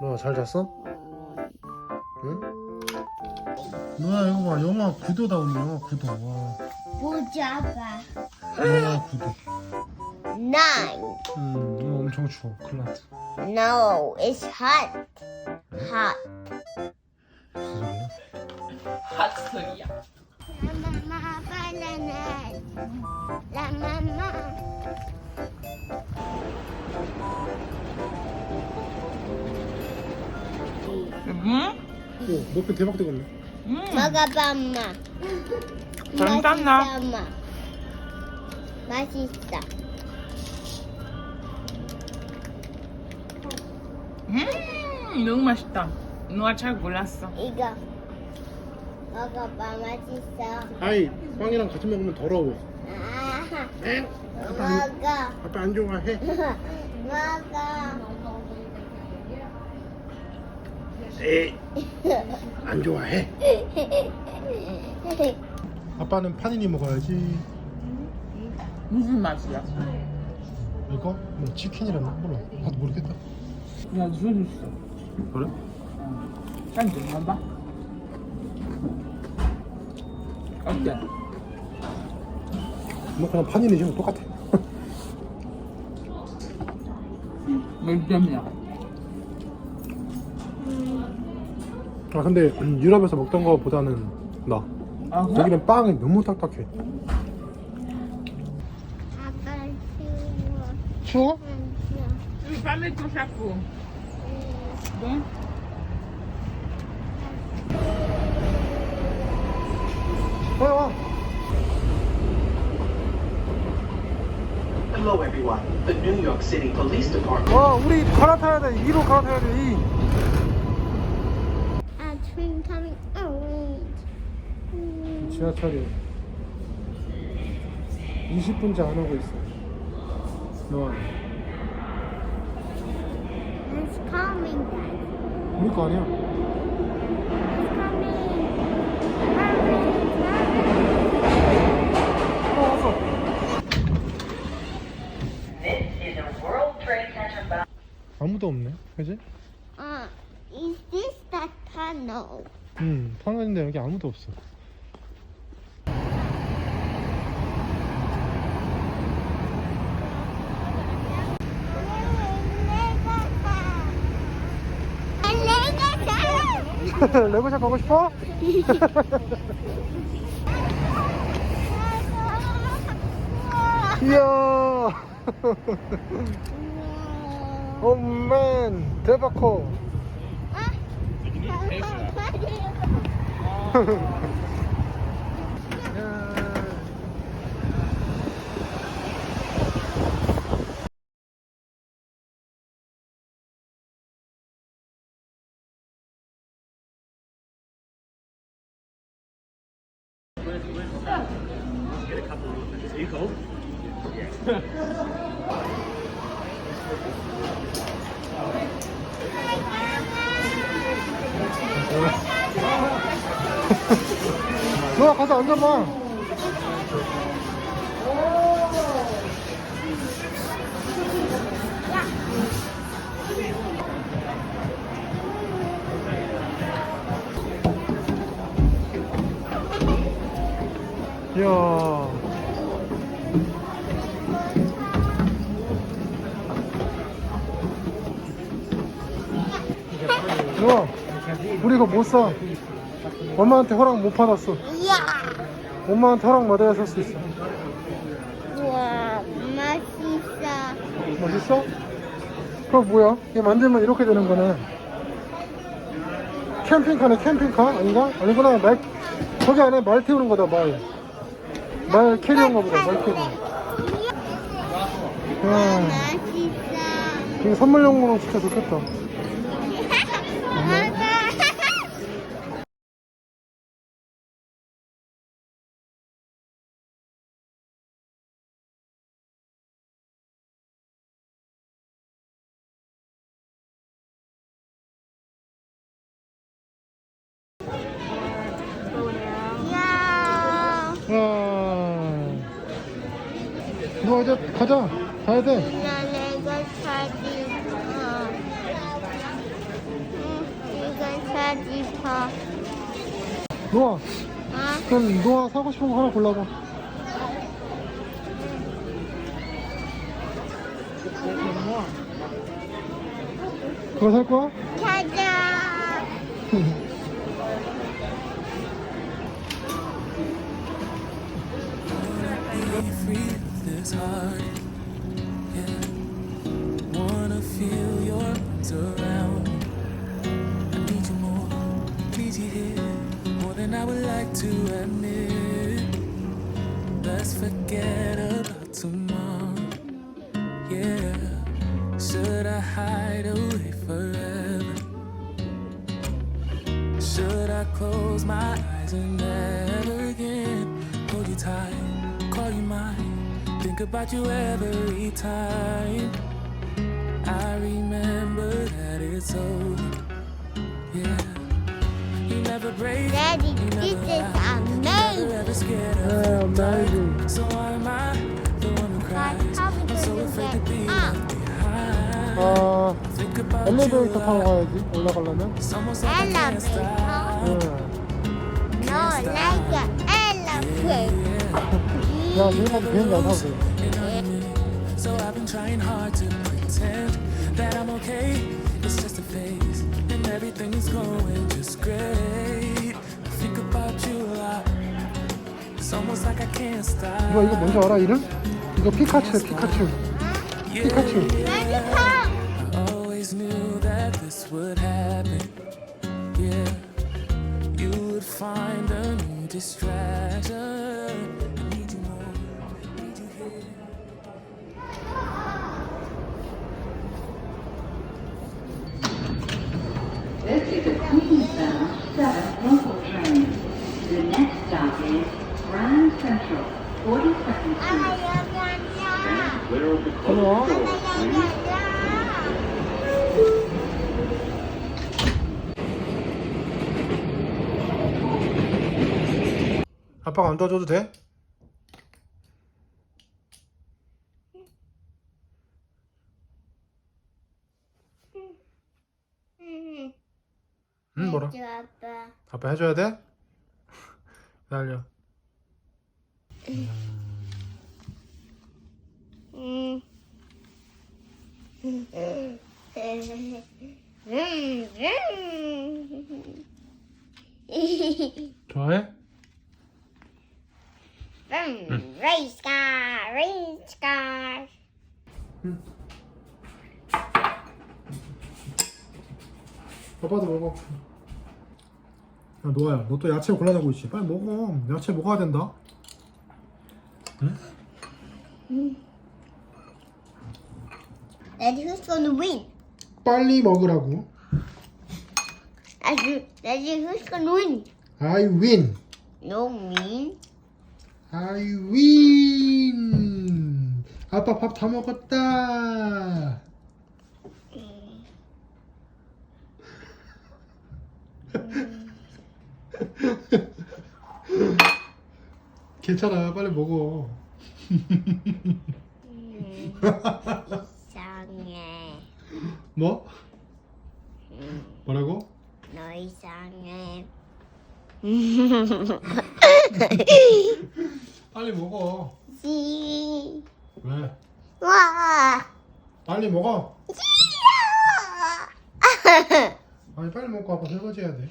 너잘 잤어? 응? 누나 이거 봐 영화 구도다 오늘 영화 구도 와 보자가 영화 구도 nine. 음 이거 엄청 추워 큰일 났다 No, it's hot. Hot. 오 먹고 대박 되겠네 음. 먹어봐, 엄마. 괜찮나? 맛있어, 엄마. 맛있어. 음, 너무 맛있다. 누가 잘 골랐어. 이거. 먹어봐, 맛있어. 아이 빵이랑 같이 먹으면 더러워 아, 응? 먹어. 아빠 안 좋아해? 먹어. 에, 안 좋아해? 아빠는 파니니 먹어야지 무슨 맛이야? 이거? 뭐 치킨이라나? 몰라 나도 모르겠다 야, 술 있어. 그래? 짠좀 봐봐. 어때? 뭐 그냥 파니니지 똑같아 몇 점이야? 아 근데 음, 유럽에서 먹던 거보다는 나 아, 그래? 여기는 빵이 너무 딱딱해 아빠 추워. 추워? 안 추워. 우리 밤에 또 자꾸. 네? 와 와. Hello, everyone. The New York City Police Department. 와 우리 갈아타야 돼 2로 갈아타야 돼 2. 아, train coming out. 음, 지하철이 20분째 안 오고 있어 너 It's coming, Dad. 우리 거 아니야 It's coming. Hurry, hurry. 어 왔어 This is a World Trade Center bound. 아무도 없네 그지? Uh, is this the tunnel? 응 터널인데 여기 아무도 없어 레고샵 가고 싶어? 이야. 오맨. 대박 커 너야 가서 앉아봐. 이야. 누나 우리 이거 못사 엄마한테 허락 못 받았어 이야! 엄마한테 허락 받아야 살 수 있어 우와, 맛있어. 멋있어? 그럼 뭐야? 이게 만들면 이렇게 되는 거네 캠핑카네 캠핑카? 아닌가? 아니구나 말 저기 안에 말 태우는 거다 말 말 캐리어인가 보다 말 캐리어 야 맛있어. 이거 선물용으로 진짜 좋겠다 너 이제 가자 가야 돼나 레고 차지. 어. 싶어. 노아, 어? 그럼 노아 사고 싶은 거 하나 골라봐. 그거 살 거야? 찾아. close my eyes and never again? Hold you tight, call you mine, think about you every time? I remember that it's over. Yeah, you never break, Daddy, you this never is lie, you never amazing. ever scared Yeah, of dying. amazing. So why am I the one who cries? how we I'm so gonna afraid to get be up? left behind. 아, Think about you 엘리베이터 타고 like 가야지, 올라가려면. it's almost like I can't stop. 응. No, like an elephant. 야, 얘네가 비행기 안 타도 돼. So I've been trying hard to pretend that I'm okay. It's just a phase, and everything is going just great. I think about you a lot. It's almost like I can't stop. 이거, 이거 뭔지 알아, 이름? 이거 피카츄, 피카츄. 피카츄. I always knew that this would happen. Yeah, you would find a new distraction. This is a Queensbound 7 local train. The next stop is Grand Central, 42nd 아빠 Street. 여기 앉아. 들어와. 아빠 여기 앉아. 아빠가 안 도와줘도 돼? 응. 응, 뭐라? 해줘, 아빠. 아빠 해줘야 돼? 기다려. 응. 좋아해? 응. Race car, race car. 아빠도 먹어. 야, 노아야, 너 또 야채 골라내고 있지? 빨리 먹어. 야채 먹어야 된다. Daddy, who's gonna win? 빨리 먹으라고. Daddy, Daddy, who's gonna win? I win. No, me. I win. 아빠 밥 다 먹었다. 괜찮아, 빨리 먹어. 이상해. 뭐? 뭐라고? 너 이상해. 빨리 먹어. 씨. 왜? 와. 빨리 먹어. 싫어. 아니 빨리 먹고 아빠 설거지 해야 돼.